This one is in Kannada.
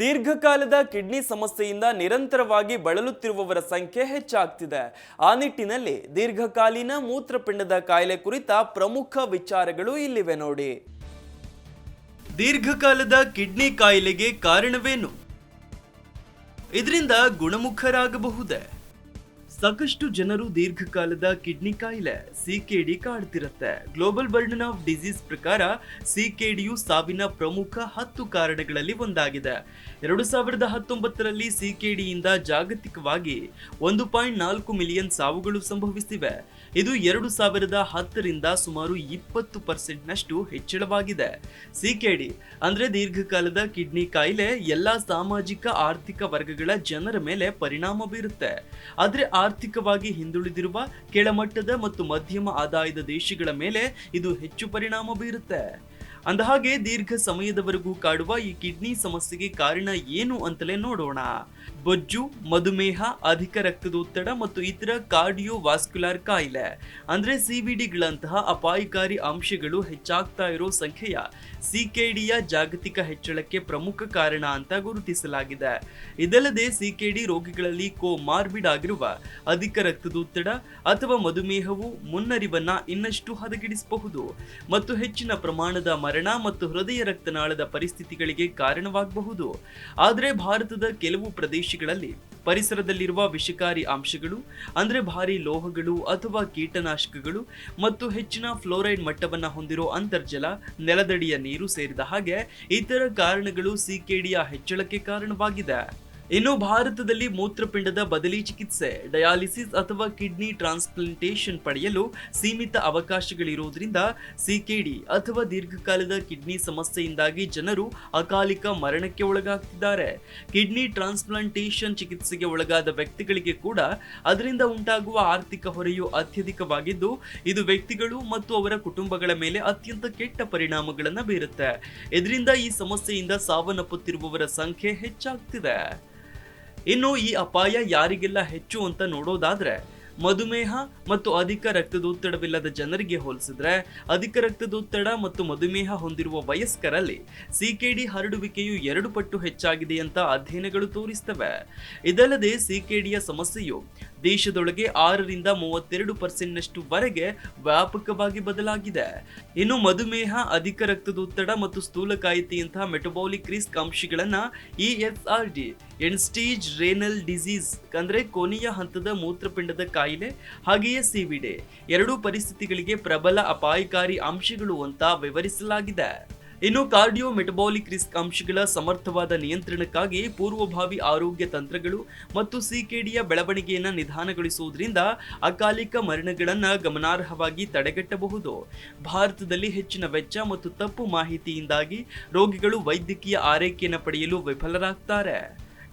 ದೀರ್ಘಕಾಲದ ಕಿಡ್ನಿ ಸಮಸ್ಯೆಯಿಂದ ನಿರಂತರವಾಗಿ ಬಳಲುತ್ತಿರುವವರ ಸಂಖ್ಯೆ ಹೆಚ್ಚಾಗ್ತಿದೆ. ಆ ನಿಟ್ಟಿನಲ್ಲಿ ದೀರ್ಘಕಾಲೀನ ಮೂತ್ರಪಿಂಡದ ಕಾಯಿಲೆ ಕುರಿತ ಪ್ರಮುಖ ವಿಚಾರಗಳು ಇಲ್ಲಿವೆ ನೋಡಿ. ದೀರ್ಘಕಾಲದ ಕಿಡ್ನಿ ಕಾಯಿಲೆಗೆ ಕಾರಣವೇನು? ಇದರಿಂದ ಗುಣಮುಖರಾಗಬಹುದೇ? ಸಾಕಷ್ಟು ಜನರು ದೀರ್ಘಕಾಲದ ಕಿಡ್ನಿ ಕಾಯಿಲೆ, ಸಿಕೆಡಿ ಕಾಡ್ತಿರುತ್ತೆ. ಗ್ಲೋಬಲ್ ಬರ್ಡನ್ ಆಫ್ ಡಿಸೀಸ್ ಪ್ರಕಾರ ಸಿಕೆಡಿಯು ಸಾವಿನ ಪ್ರಮುಖ ಹತ್ತು ಕಾರಣಗಳಲ್ಲಿ ಒಂದಾಗಿದೆ. ಎರಡು ಸಾವಿರದ ಹತ್ತೊಂಬತ್ತರಲ್ಲಿ ಸಿಕೆಡಿಯಿಂದ ಜಾಗತಿಕವಾಗಿ ಒಂದು ಪಾಯಿಂಟ್ ನಾಲ್ಕು ಮಿಲಿಯನ್ ಸಾವುಗಳು ಸಂಭವಿಸಿವೆ. ಇದು ಎರಡು ಸಾವಿರದ ಹತ್ತರಿಂದ ಸುಮಾರು ಇಪ್ಪತ್ತು ಪರ್ಸೆಂಟ್ನಷ್ಟು ಹೆಚ್ಚಳವಾಗಿದೆ. ಸಿಕೆಡಿ, ಅಂದ್ರೆ ದೀರ್ಘಕಾಲದ ಕಿಡ್ನಿ ಕಾಯಿಲೆ, ಎಲ್ಲಾ ಸಾಮಾಜಿಕ, ಆರ್ಥಿಕ ವರ್ಗಗಳ ಜನರ ಮೇಲೆ ಪರಿಣಾಮ ಬೀರುತ್ತೆ. ಆದ್ರೆ ಆರ್ಥಿಕವಾಗಿ ಹಿಂದುಳಿದಿರುವ ಕೆಳಮಟ್ಟದ ಮತ್ತು ಮಧ್ಯಮ ಆದಾಯದ ದೇಶಗಳ ಮೇಲೆ ಇದು ಹೆಚ್ಚು ಪರಿಣಾಮ ಬೀರುತ್ತೆ. ಅಂದಹಾಗೆ, ದೀರ್ಘ ಸಮಯದವರೆಗೂ ಕಾಡುವ ಈ ಕಿಡ್ನಿ ಸಮಸ್ಯೆಗೆ ಕಾರಣ ಏನು ಅಂತಲೇ ನೋಡೋಣ. ಬೊಜ್ಜು, ಮಧುಮೇಹ, ಅಧಿಕ ರಕ್ತದೊತ್ತಡ ಮತ್ತು ಇತರ ಕಾರ್ಡಿಯೋ ವಾಸ್ಕ್ಯುಲಾರ್ ಕಾಯಿಲೆ, ಅಂದ್ರೆ ಸಿಬಿಡಿಗಳಂತಹ ಅಪಾಯಕಾರಿ ಅಂಶಗಳು ಹೆಚ್ಚಾಗ್ತಾ ಇರೋ ಸಂಖ್ಯೆಯ ಸಿಕೆಡಿಯ ಜಾಗತಿಕ ಹೆಚ್ಚಳಕ್ಕೆ ಪ್ರಮುಖ ಕಾರಣ ಅಂತ ಗುರುತಿಸಲಾಗಿದೆ. ಇದಲ್ಲದೆ ಸಿಕೆಡಿ ರೋಗಿಗಳಲ್ಲಿ ಕೋಮಾರ್ಬಿಡ್ ಆಗಿರುವ ಅಧಿಕ ರಕ್ತದೊತ್ತಡ ಅಥವಾ ಮಧುಮೇಹವು ಮುನ್ನರಿವನ್ನ ಇನ್ನಷ್ಟು ಹದಗೆಡಿಸಬಹುದು ಮತ್ತು ಹೆಚ್ಚಿನ ಪ್ರಮಾಣದ ಮರಣ ಮತ್ತು ಹೃದಯ ರಕ್ತನಾಳದ ಪರಿಸ್ಥಿತಿಗಳಿಗೆ ಕಾರಣವಾಗಬಹುದು. ಆದರೆ ಭಾರತದ ಕೆಲವು ಪ್ರದೇಶಗಳಲ್ಲಿ ಪರಿಸರದಲ್ಲಿರುವ ವಿಷಕಾರಿ ಅಂಶಗಳು, ಅಂದರೆ ಭಾರಿ ಲೋಹಗಳು ಅಥವಾ ಕೀಟನಾಶಕಗಳು ಮತ್ತು ಹೆಚ್ಚಿನ ಫ್ಲೋರೈಡ್ ಮಟ್ಟವನ್ನು ಹೊಂದಿರೋ ಅಂತರ್ಜಲ, ನೆಲದಡಿಯ ನೀರು ಸೇರಿದ ಹಾಗೆ ಇತರ ಕಾರಣಗಳು ಸಿಕೆಡಿಯ ಹೆಚ್ಚಳಕ್ಕೆ ಕಾರಣವಾಗಿದೆ. ಇನ್ನು ಭಾರತದಲ್ಲಿ ಮೂತ್ರಪಿಂಡದ ಬದಲಿ ಚಿಕಿತ್ಸೆ, ಡಯಾಲಿಸಿಸ್ ಅಥವಾ ಕಿಡ್ನಿ ಟ್ರಾನ್ಸ್ಪ್ಲಾಂಟೇಷನ್ ಪಡೆಯಲು ಸೀಮಿತ ಅವಕಾಶಗಳಿರುವುದರಿಂದ ಸಿಕೆಡಿ ಅಥವಾ ದೀರ್ಘಕಾಲದ ಕಿಡ್ನಿ ಸಮಸ್ಯೆಯಿಂದಾಗಿ ಜನರು ಅಕಾಲಿಕ ಮರಣಕ್ಕೆ ಒಳಗಾಗ್ತಿದ್ದಾರೆ. ಕಿಡ್ನಿ ಟ್ರಾನ್ಸ್ಪ್ಲಾಂಟೇಷನ್ ಚಿಕಿತ್ಸೆಗೆ ಒಳಗಾದ ವ್ಯಕ್ತಿಗಳಿಗೆ ಕೂಡ ಅದರಿಂದ ಉಂಟಾಗುವ ಆರ್ಥಿಕ ಹೊರೆಯು ಅತ್ಯಧಿಕವಾಗಿದ್ದು, ಇದು ವ್ಯಕ್ತಿಗಳು ಮತ್ತು ಅವರ ಕುಟುಂಬಗಳ ಮೇಲೆ ಅತ್ಯಂತ ಕೆಟ್ಟ ಪರಿಣಾಮಗಳನ್ನು ಬೀರುತ್ತೆ. ಇದರಿಂದ ಈ ಸಮಸ್ಯೆಯಿಂದ ಸಾವನ್ನಪ್ಪುತ್ತಿರುವವರ ಸಂಖ್ಯೆ ಹೆಚ್ಚಾಗ್ತಿದೆ. ಇನ್ನು ಈ ಅಪಾಯ ಯಾರಿಗೆಲ್ಲ ಹೆಚ್ಚು ಅಂತ ನೋಡೋದಾದ್ರೆ, ಮಧುಮೇಹ ಮತ್ತು ಅಧಿಕ ರಕ್ತದೊತ್ತಡವಿಲ್ಲದ ಜನರಿಗೆ ಹೋಲಿಸಿದ್ರೆ, ಅಧಿಕ ರಕ್ತದೊತ್ತಡ ಮತ್ತು ಮಧುಮೇಹ ಹೊಂದಿರುವ ವಯಸ್ಕರಲ್ಲಿ ಸಿಕೆಡಿ ಹರಡುವಿಕೆಯು ಎರಡು ಪಟ್ಟು ಹೆಚ್ಚಾಗಿದೆ ಅಂತ ಅಧ್ಯಯನಗಳು ತೋರಿಸ್ತವೆ. ಇದಲ್ಲದೆ ಸಿಕೆಡಿಯ ಸಮಸ್ಯೆಯು ದೇಶದೊಳಗೆ ಆರರಿಂದ ಮೂವತ್ತೆರಡು ಪರ್ಸೆಂಟ್ನಷ್ಟು ವರೆಗೆ ವ್ಯಾಪಕವಾಗಿ ಬದಲಾಗಿದೆ. ಇನ್ನು ಮಧುಮೇಹ, ಅಧಿಕ ರಕ್ತದೊತ್ತಡ ಮತ್ತು ಸ್ಥೂಲಕಾಯಿತೆಯಂತಹ ಮೆಟಬಾಲಿಕ್ ರಿಸ್ಕ್ ಅಂಶಗಳನ್ನು E S R D end stage renal disease ಅಂದರೆ ಕೊನೆಯ ಹಂತದ ಮೂತ್ರಪಿಂಡದ ಕಾಯಿಲೆ, ಹಾಗೆಯೇ ಸಿವಿಡೆ ಎರಡೂ ಪರಿಸ್ಥಿತಿಗಳಿಗೆ ಪ್ರಬಲ ಅಪಾಯಕಾರಿ ಅಂಶಗಳು ಅಂತ ವಿವರಿಸಲಾಗಿದೆ. ಇನ್ನು ಕಾರ್ಡಿಯೋ ಮೆಟಬಾಲಿಕ್ ರಿಸ್ಕ್ ಅಂಶಗಳ ಸಮರ್ಥವಾದ ನಿಯಂತ್ರಣಕ್ಕಾಗಿ ಪೂರ್ವಭಾವಿ ಆರೋಗ್ಯ ತಂತ್ರಗಳು ಮತ್ತು ಸಿಕೆಡಿಯ ಬೆಳವಣಿಗೆಯನ್ನು ನಿಧಾನಗೊಳಿಸುವುದರಿಂದ ಅಕಾಲಿಕ ಮರಣಗಳನ್ನು ಗಮನಾರ್ಹವಾಗಿ ತಡೆಗಟ್ಟಬಹುದು. ಭಾರತದಲ್ಲಿ ಹೆಚ್ಚಿನ ವೆಚ್ಚ ಮತ್ತು ತಪ್ಪು ಮಾಹಿತಿಯಿಂದಾಗಿ ರೋಗಿಗಳು ವೈದ್ಯಕೀಯ ಆರೈಕೆಯನ್ನು ಪಡೆಯಲು ವಿಫಲರಾಗ್ತಾರೆ.